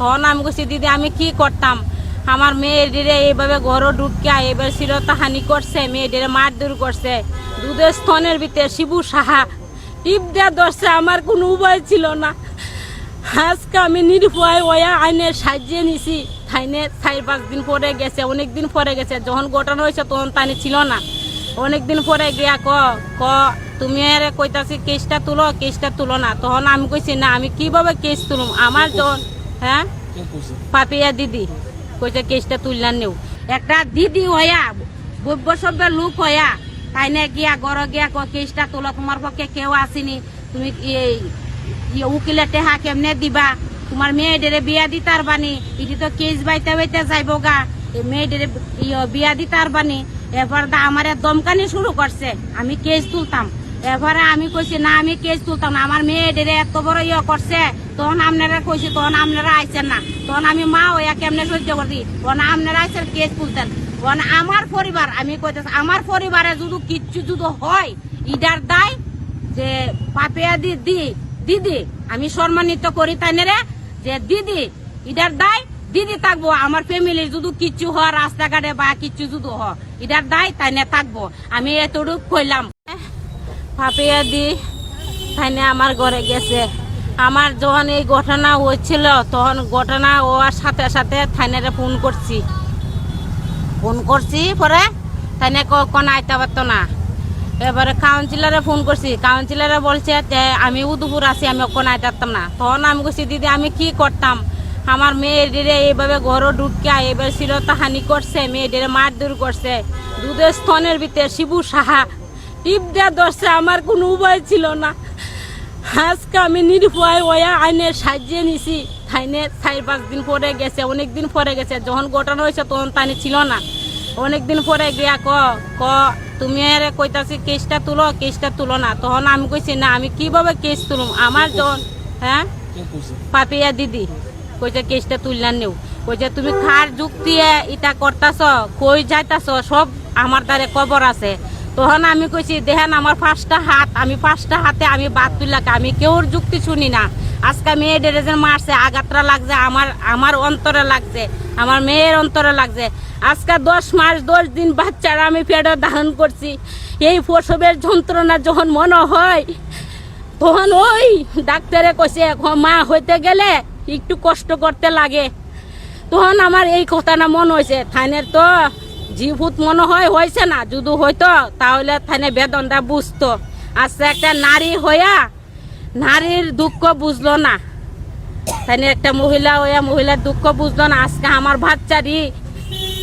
তখন আমি বলছি দিদি, আমি কি করতাম? আমার মেয়েটিরে এইভাবে ঘরও ঢুকিয়া এবার শিরতাহানি করছে মেয়েটিরে মারধর করছে। দুধের স্তনের ভিতরে শিবু সাহা টিপ দেওয়া ধরছে, আমার কোনো উপায় ছিল না। আজকে আমি নিরুপায় ওয়া আইনে সাজিয়ে নিছি। থাইনে চার পাঁচ দিন পরে গেছে, অনেক দিন পরে গেছে। যখন ঘটনা হয়েছে তখন তানি ছিল না। অনেক দিন পরে গিয়া ক ক, তুমি আরে কইতাছি, কেসটা তুলো কেসটা তুলো না। তখন আমি কইছি, না, আমি কীভাবে কেস তুলুম? আমার যখন হ্যাঁ? পাপিয়া দিদি, কইছে কেসটা তুললাম নেও। একটা দিদি হইয়া বব্য সভ্যের লোক হইয়া তাই না গিয়া গড় গিয়া কেসটা তোলো তোমার পক্ষে কেউ আসেনি। তুমি উকিলের টেহা কেমনে দিবা? তোমার মেয়েদের বিয়া দিতার বানি ইটি তো কেস বাইতে বাইতে যাইব গা। ইয়ে বিয়া দিতার বানি এবার দা আমার দমকানি শুরু করছে। আমি কেস তুলতাম। এবারে আমি কইছি, না, আমি কেস তুলতাম না। আমার মেয়ে মেয়েদের এত বড় ইয়ে করছে, তখন আপনারা কইছি, তখন আপনারা আইছেন না। তখন আমি মা ওয়া কেমনে সহ্য করছি তখন আপনারা আইছেন কেস তুলতেন। তখন আমার পরিবার, আমি কইতেছি, আমার পরিবারে যদি কিচ্ছু যদি হয়, ইডার দায় যে পাপিয়া দিদি দিদি, আমি সম্মানিত করি তাই রে, যে দিদি, ইডার দায় দিদি থাকব। আমার ফ্যামিলির যদি কিচ্ছু হয়, রাস্তাঘাটে বা কিচ্ছু যদি হয়, ইডার দায় তাই না থাকব। আমি এতটুক কইলাম। পাপিয়া দি তাই না আমার ঘরে গেছে। আমার যখন এই ঘটনা হয়েছিল, তখন ঘটনা হওয়ার সাথে সাথে থানারে ফোন করছি। ফোন করছি পরে তাই কখন আইতে পারতো না। এবারে কাউন্সিলারে ফোন করছি। কাউন্সিলারে বলছে যে, আমি উদুপুর আছি, আমি কোন আইতে পারতাম না। তখন আমি বলছি দিদি, আমি কি করতাম? আমার মেয়েটিরে এইভাবে ঘরও ঢুকিয়া এবার শিরতাহানি করছে, মেয়েটিরে মারধর করছে। দুধের স্তনের ভিতরে শিবু সাহা দেওয়া ধরছে আমার কোনো উপায় ছিল না। আজকে আমি নিরুপায় ওয়া আইনে সাজিয়ে নিছি। থাইনে চার পাঁচ দিন পরে গেছে, অনেক দিন পরে গেছে। যখন ঘটনা হয়েছে তখন তানি ছিল না। অনেক দিন পরে গিয়া ক ক, তুমি আরে কইতাছি কেসটা তুলো কেসটা তুলো না। তখন আমি কইছি, না, আমি কীভাবে কেস তুলুম? আমার যখন হ্যাঁ? পাপিয়া দিদি কইছে, কেসটা তুললাম নেও। কইছে, তুমি খার যুক্তি ইটা করতাছ? কই যাইতাছ? সব আমার দ্বারে কবর আছে। তখন আমি কইছি, দেখেন আমার পাঁচটা হাত, আমি পাঁচটা হাতে আমি বাদ তুলাকে, আমি কেউর যুক্তি শুনি না। আজকে মেয়ে ডেরেজের মারছে, আঘাতরা লাগছে, আমার আমার অন্তরে লাগছে, আমার মেয়ের অন্তরে লাগছে। আজকে দশ মাস, দশ দিন বাচ্চারা আমি পেটে ধারণ করছি। এই প্রসবের যন্ত্রণা যখন মনে হয়, তখন ওই ডাক্তারে কইছে মা হইতে গেলে একটু কষ্ট করতে লাগে। তখন আমার এই কথাটা মনে হয়েছে থাইনের তো জিভূত মনে হয় হয়েছে না। যদি হইতো, তাহলে থাইনে বেদনটা বুঝতো। আজকে একটা নারী হইয়া, নারীর দুঃখ বুঝলো না। তাইনে একটা মহিলা হইয়া, মহিলার দুঃখ বুঝলো না। আজকে আমার বাচ্চারি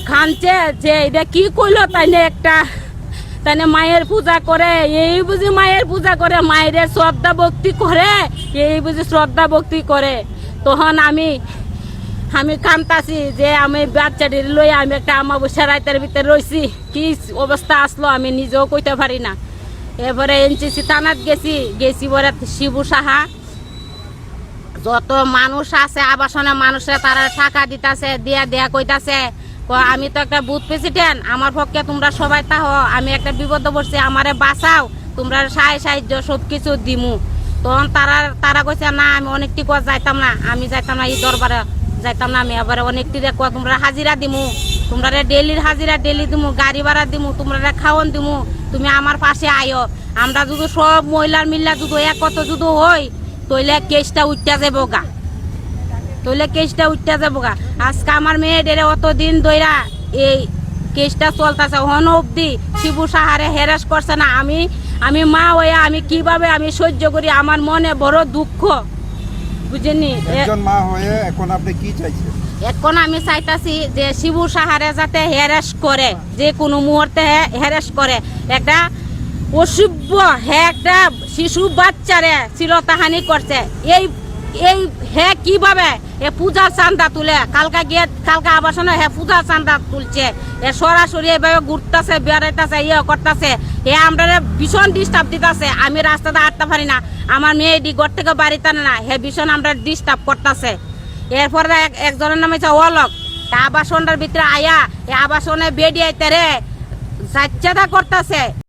খানছে যে, এটা কি করল তাইনে একটা? তাইনে মায়ের পূজা করে, এই বুঝি মায়ের পূজা করে, মায়ের শ্রদ্ধা ভক্তি করে, এই বুঝি শ্রদ্ধা ভক্তি করে। তখন আমি আমি কামতাছি যে আমি বাচ্চাটি লই আমি একটা আমাবস্যা রাইতের ভিতরে রয়েছি কি অবস্থা আসলো আমি নিজেও কইতে পারি না। এবারে এনসিসি থানাত গেছি গেছি পরে শিবু সাহা। যত মানুষ আছে, আবাসনে মানুষে তারা টাকা দিতাছে, দিয়া দেয়া কইতাছে আমি তো একটা বুথ প্রেসিডেন্ট, আমার পক্ষে তোমরা সবাই তাহ, আমি একটা বিপদ পড়ছি, আমারে বাঁচাও, তোমরা সাহায্য সাহায্য সব কিছু দিমু। তখন তারা তারা কইছে, না, আমি অনেকটি যাইতাম না, আমি যাইতাম না এই দরবারে। যাইতাম আমি এবারে অনেকটি দেখো তোমরা হাজিরা দিমু, তোমরা ডেলির হাজিরা ডেলি দিমু, গাড়ি ভাড়া দিমু, তোমরা খাওয়ন দিমু, তুমি আমার পাশে আয়ো। আমরা যদি সব মহিলার মিল্লা যদি একত যদি হই, তইলে কেসটা উঠতে যাব গা। তইলে কেসটা উঠতে যাব গা। আজকে আমার মেয়েদের অত দিন দইরা এই কেসটা চলতেছে, হন অব্দি শিবু সাহারে হেরাস করছে না। আমি আমি মা হয়ে আমি কীভাবে আমি সহ্য করি? আমার মনে বড় দুঃখ। বুঝেনি। একজন মা হয়ে এখন আপনি কি চাইছেন? এখন আমি চাইতাছি যে শিবু সাহারে যাতে হেরাস করে যে কোনো মুহূর্তে হেরাস করে। একটা অসভ্য হে একটা শিশু বাচ্চারে শিলতাহানি করছে। এই এই হে কীভাবে এ পূজার চান্দা তুলে। কালকা গিয়ে, কালকা আবাসনে হে পূজার চান্দা তুলছে। এ সরাসরি এভাবে ঘুরতেছে, বেড়াইতেছে ইয়ে করতেছে। এ আমরা ভীষণ ডিস্টার্ব দিতেছে। আমি রাস্তাতে হাঁটতে পারি না। আমার মেয়ে ডি ঘর থেকে বাড়িতে না। হে ভীষণ আমরা ডিস্টার্ব করতেছে। এরপরে এক, একজনের নাম হচ্ছে অলক। আবাসনটার ভিতরে আয়া, এ আবাসনে বেডিয়াইতে রে। যাচ্ছেদা করতেছে।